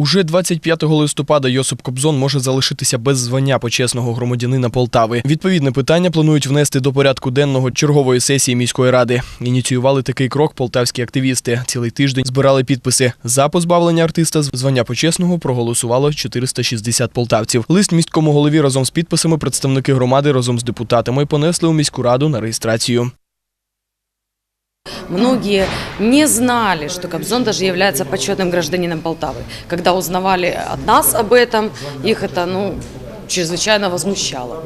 Уже 25 листопада Йосип Кобзон може залишитися без звання почесного громадянина Полтави. Відповідне питання планують внести до порядку денного чергової сесії міської ради. Ініціювали такий крок полтавські активісти. Цілий тиждень збирали підписи за позбавлення артиста звання почесного. Проголосувало 460 полтавців. Лист міському голові разом з підписами представники громади разом з депутатами понесли у міську раду на реєстрацію. Многие не знали, что Кобзон даже является почетным гражданином Полтавы. Когда узнавали от нас об этом, их это ну, чрезвычайно возмущало.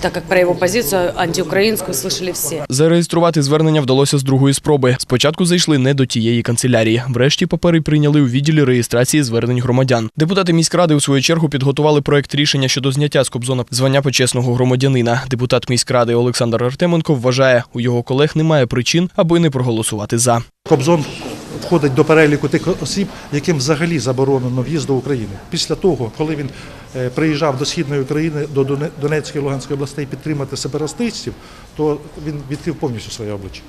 Так как про его позицию антиукраинскую слышали все. Зареєструвати звернення вдалося з другої спроби. Спочатку зайшли не до тієї канцелярії. Врешті папери прийняли у відділі реєстрації звернень громадян. Депутати міськради у свою чергу підготували проект рішення щодо зняття з Кобзона звання почесного громадянина. Депутат міськради Олександр Артеменко вважає, у його колег немає причин, аби не проголосувати за. Кобзон входить до переліку тих осіб, яким взагалі заборонено в'їзд до України. Після того, коли він е, приїжджав до східної України, до Доне- Донецької і Луганської областей підтримати сепаратистів, то він відкрив повністю своє обличчя.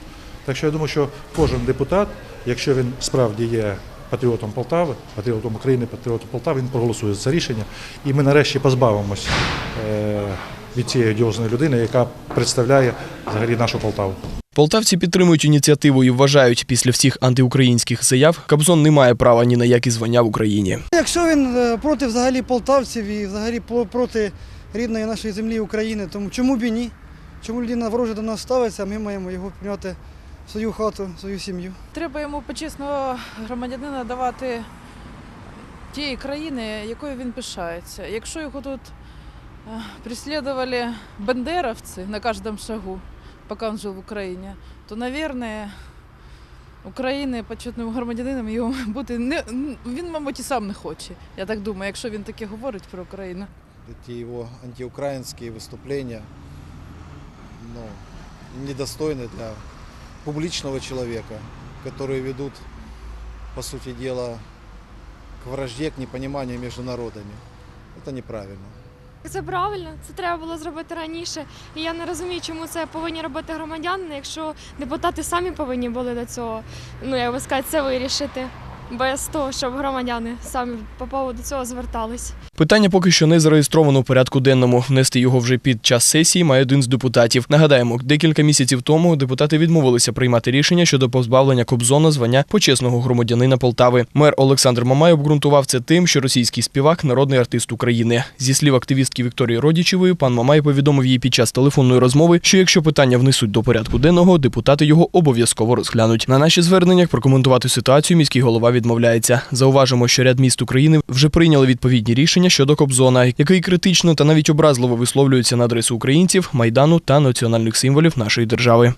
Так що я думаю, що кожен депутат, якщо він справді є патріотом Полтави, патріотом України, патріотом Полтави, він проголосує за це рішення. І ми нарешті позбавимось е, від цієї одіозної людини, яка представляє взагалі нашу Полтаву. Полтавці підтримують ініціативу і вважають, після всіх антиукраїнських заяв Кобзон не має права ні на які звання в Україні. Якщо він е, проти взагалі полтавців і взагалі по- проти рідної нашої землі України, тому чому б і ні? Чому людина вороже до нас ставиться, а ми маємо його прийняти в свою хату, в свою сім'ю? Треба йому почесного громадянина давати тієї країни, якою він пишається. Якщо його тут е, преследовали бандеровці на кожному шагу, поки він жив в Україні, то, наверное, України почетним громадянином його бути не він, мабуть, і сам не хоче. Я так думаю, якщо він таке говорить про Україну. эти его антиукраинские выступления ну, недостойны для публичного человека, которые ведут, по сути дела, к вражде, к непониманию между народами. Это неправильно. Це правильно, це треба було зробити раніше. І я не розумію, чому це повинні робити громадяни, якщо депутати самі повинні були до цього, ну як би сказати, це вирішити. Без того, щоб громадяни самі по поводу цього звертались. Питання поки що не зареєстровано у порядку денному. Внести його вже під час сесії має один з депутатів. Нагадаємо, декілька місяців тому депутати відмовилися приймати рішення щодо позбавлення Кобзона звання почесного громадянина Полтави. Мер Олександр Мамай обґрунтував це тим, що російський співак народний артист України. Зі слів активістки Вікторії Родічевої, пан Мамай повідомив їй під час телефонної розмови, що якщо питання внесуть до порядку денного, депутати його обов'язково розглянуть. На наші зверненнях прокоментувати ситуацію міський голова відмовляється. Зауважимо, що ряд міст України вже прийняли відповідні рішення щодо Кобзона, який критично та навіть образливо висловлюється на адресу українців, майдану та національних символів нашої держави.